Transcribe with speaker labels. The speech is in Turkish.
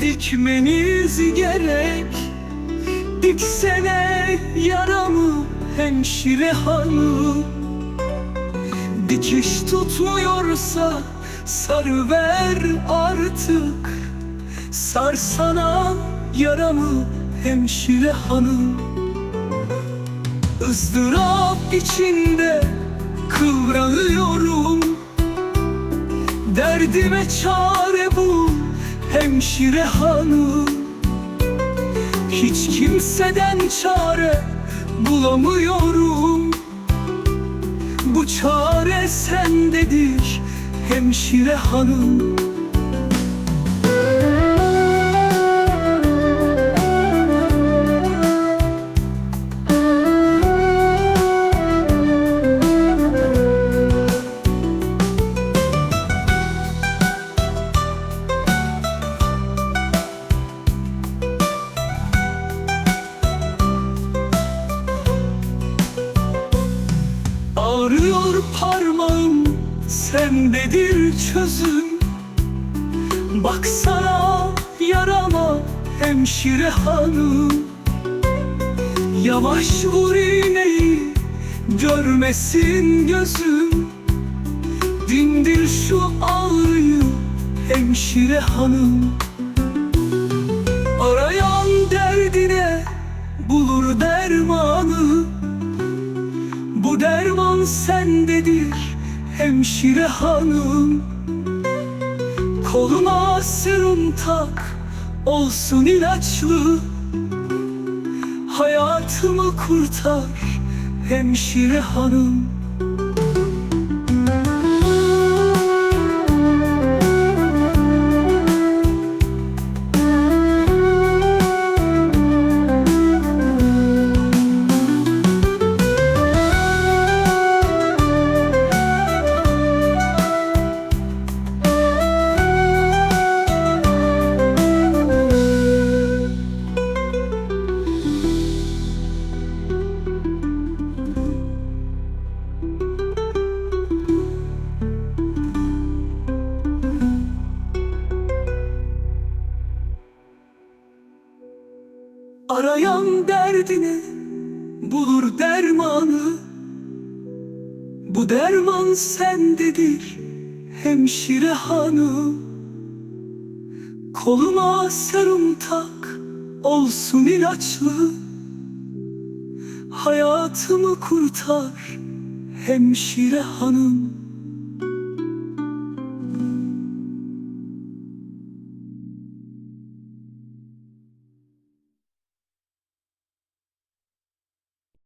Speaker 1: Dikmeniz gerek. Diksene yaramı hemşire hanım Dikiş tutmuyorsa sarıver artık. Sarsana yaramı hemşire hanım ızdırap içinde kıvranıyorum Derdime çare bul hemşire hanım. Hiç kimseden çare bulamıyorum. Bu çare sendedir hemşire hanım Ağrıyor parmağım sendedir çözüm. Baksana yarama hemşire hanım. Yavaş vur iğneyi görmesin gözüm. Dindir şu ağrıyı hemşire hanım. Arayan derdine bulur dermanı bu derman sendedir hemşire hanım. Koluna serum tak olsun ilaçlı. Hayatımı kurtar hemşire hanım Arayan derdini bulur dermanı. Bu derman sendedir hemşire hanım Koluma serum tak olsun ilaçlı. Hayatımı kurtar hemşire hanım